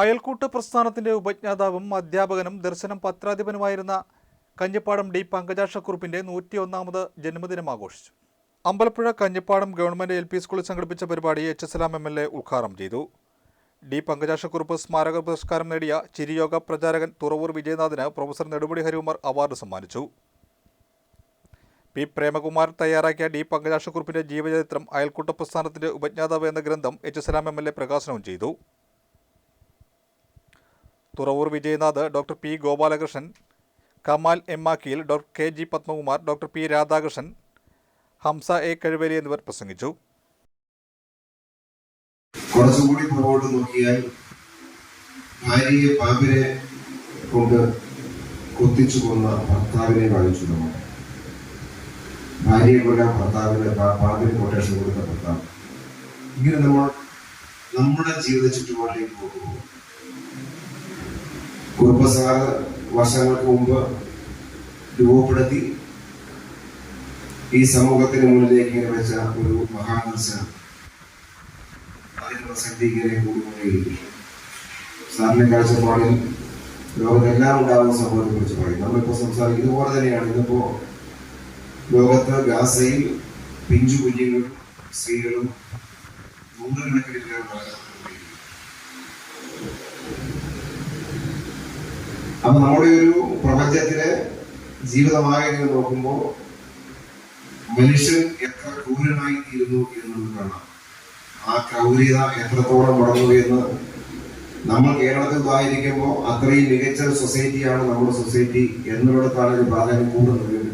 അയൽക്കൂട്ട് പ്രസ്ഥാനത്തിന്റെ ഉപജ്ഞാതാവും അധ്യാപകനും ദർശനം പത്രാധിപനുമായിരുന്ന കഞ്ഞിപ്പാടം ഡി പങ്കജാക്ഷക്കുറുപ്പിന്റെ നൂറ്റിയൊന്നാമത് ജന്മദിനം ആഘോഷിച്ചു. Ambalappuzha Kanjippadam government L P സ്കൂളിൽ സംഘടിപ്പിച്ച പരിപാടി H S M L A ഉദ്ഘാടനം ചെയ്തു. ഡി പങ്കജാക്ഷക്കുറുപ്പ് സ്മാരക പുരസ്കാരം നേടിയ ചിരിയോഗ പ്രചാരകൻ തുറവൂർ വിജയനാഥിന് പ്രൊഫസർ നെടുമുടി ഹരികുമാർ അവാർഡ് സമ്മാനിച്ചു. പി പ്രേമകുമാർ തയ്യാറാക്കിയ ഡി പങ്കജാക്ഷക്കുറുപ്പിന്റെ ജീവചരിത്രം അയൽക്കൂട്ട പ്രസ്ഥാനത്തിന്റെ ഉപജ്ഞാതാവ് എന്ന ഗ്രന്ഥം H S M L A പ്രകാശനം ചെയ്തു. Thuravoor Vijayanath doctor P Gopalakrishnan Kamal M ആക്കിയിൽ doctor K G Padmakumar doctor P Radhakrishnan Hamsa A കഴിവേലി എന്നിവർ പ്രസംഗിച്ചു. കുറച്ചുകൂടി പുറകോട്ട് നോക്കിയാൽ ഭാര്യയെ പാമ്പിനെ കൊണ്ട് കൊത്തിച്ചു കൊന്ന ഭർത്താവിനെ കാണിച്ചു നമ്മൾ. ഭാര്യയെ കൊല്ലാൻ ഭർത്താവിന് പാമ്പിന് കൊട്ടേഷൻ കൊടുത്ത ഭർത്താവ്. ഇങ്ങനെ നമ്മൾ നമ്മുടെ ജീവിത ചുറ്റുപാടിലേക്ക് പോകുമ്പോൾ കുറുപ്പസാറ് വർഷങ്ങൾക്ക് മുമ്പ് രൂപപ്പെടുത്തി ഈ സമൂഹത്തിന് മുന്നിലേക്ക് ഇങ്ങനെ വെച്ച ഒരു മഹാദർശനം അതിന്റെ പ്രസക്തി ഇങ്ങനെ കൂടിക്കൊണ്ടേയിരിക്കും സാറിന്റെ കാഴ്ചപ്പാടിൽ ലോകത്തെല്ലാം ഉണ്ടാകുന്ന സംഭവത്തെ കുറിച്ച് പറയും. നമ്മളിപ്പോ സംസാരിക്കുന്നത് ഇതുപോലെ തന്നെയാണ്. ഇന്നിപ്പോ ലോകത്ത് ഗാസയിൽ പിഞ്ചു കുഞ്ഞുങ്ങളും സ്ത്രീകളും നൂറുകണക്കിന് പേർ അപ്പൊ നമ്മുടെ ഒരു പ്രപഞ്ചത്തിലെ ജീവിതമായിരുന്നു നോക്കുമ്പോൾ മനുഷ്യൻ എത്ര ക്രൂരനായി തീരുന്നു എന്നുള്ളത് കാണാം. ആ ക്രൗര്യത എത്രത്തോളം വളർന്നു എന്ന് നമ്മൾ കേരളത്തിൽ ആയിരിക്കുമ്പോൾ അത്രയും മികച്ച സൊസൈറ്റിയാണ് നമ്മുടെ സൊസൈറ്റി എന്നിടത്താണ് ഒരു പ്രാധാന്യം കൂടുന്നത്.